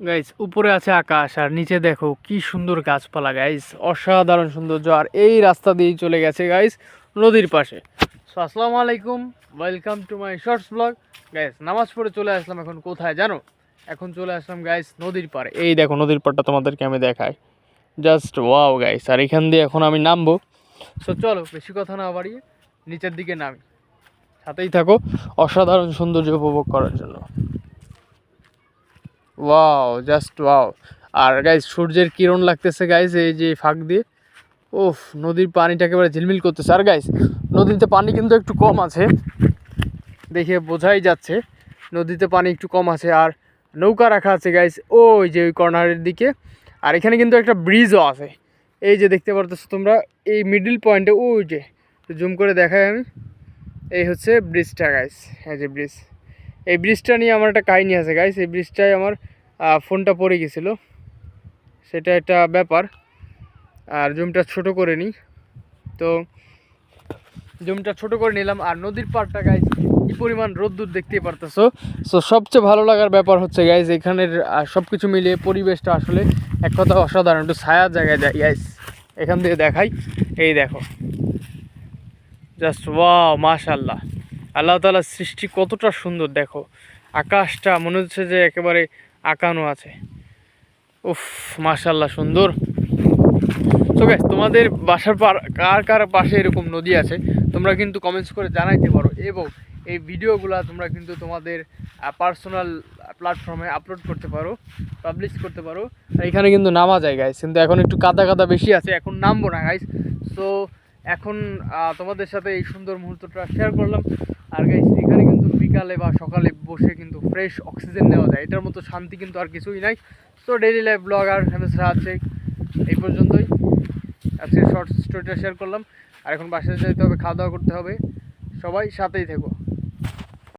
Guys উপরে আছে আকাশ আর নিচে দেখো কি সুন্দর গাছপালা গাইস অসাধারণ সৌন্দর্য। আর এই রাস্তা দিয়েই চলে গেছে গাইস নদীর পাশে। সো আসসালামু আলাইকুম। Welcome to my shorts vlog guys নামাজ পড়ে চলে আসলাম এখন কোথায় জানো? এখন চলে আসলাম গাইস নদীর পাড়ে। এই দেখো নদীর পাড়টা তোমাদেরকে আমি দেখাই। জাস্ট ওয়াও গাইস আর এখান দিয়ে এখন আমি নামবো। সো চলো, বেশি কথা না বাড়িয়ে নিচের দিকে নামি। সাথেই থাকো। অসাধারণ সৌন্দর্য উপভোগ করার জন্য। ওয়াও জাস্ট ওয়াও আর গাইজ সূর্যের কিরণ লাগতেছে গাইজ এই যে ফাঁক দিয়ে। ওফ নদীর পানিটা একেবারে ঝিলমিল করতেছে। আর গাইজ নদীতে পানি কিন্তু একটু কম আছে। দেখে বোঝাই যাচ্ছে, নদীতে পানি একটু কম আছে। আর নৌকা রাখা আছে গাইজ ওই যে ওই কর্নারের দিকে। আর এখানে কিন্তু একটা ব্রিজও আছে। এই যে দেখতে পারতেছো তোমরা, এই মিডিল পয়েন্টে ওই যে জুম করে দেখাই আমি। এই হচ্ছে ব্রিজটা গাইজ হ্যাঁ যে ব্রিজ এই ব্রিজটা নিয়ে আমার একটা কাহিনি আছে গাইস এই ব্রিজটায় আমার ফোনটা পড়ে গেছিল। সেটা একটা ব্যাপার। আর জুমটা ছোট করে নিই। তো জুমটা ছোট করে নিলাম। আর নদীর পাড়টা গাইস কি পরিমাণ রোদ্দুর দেখতেই পারতেছো? সো সবচেয়ে ভালো লাগার ব্যাপার হচ্ছে গাইস এখানের সব কিছু মিলিয়ে পরিবেশটা আসলে এক কথা অসাধারণ। একটু ছায়া জায়গায় যায় গাইস এখান থেকে দেখাই। এই দেখো। জাস্ট ওয়াও মাশাল্লাহ আল্লাহ তালার সৃষ্টি কতটা সুন্দর, দেখো। আকাশটা মনে হচ্ছে যে একেবারে আঁকানো আছে। উফ মাশাল্লাহ সুন্দর। তো গ্যাস তোমাদের বাসার কার কার পাশে এরকম নদী আছে, তোমরা কিন্তু কমেন্টস করে জানাইতে পারো এবং এই ভিডিওগুলো তোমরা কিন্তু তোমাদের পার্সোনাল প্ল্যাটফর্মে আপলোড করতে পারো পাবলিশ করতে পারো। আর এখানে কিন্তু নামা যায় গাইস কিন্তু এখন একটু কাদা কাদা বেশি আছে, এখন নামবো না গাইস সো এখন তোমাদের সাথে এই সুন্দর মুহূর্তটা শেয়ার করলাম। আর গাইস এখানে কিন্তু বিকালে বা সকালে বসে কিন্তু ফ্রেশ অক্সিজেন নেওয়া যায়। এটার মতো শান্তি কিন্তু আর কিছুই নাই। তো ডেইলি লাইফ ব্লগ আর হেমেসরা আছে। এই পর্যন্তই। আজকে শর্ট স্টোরিটা শেয়ার করলাম। আর এখন বাসায় যেতে হবে, খাওয়া দাওয়া করতে হবে। সবাই সাথেই থেকো।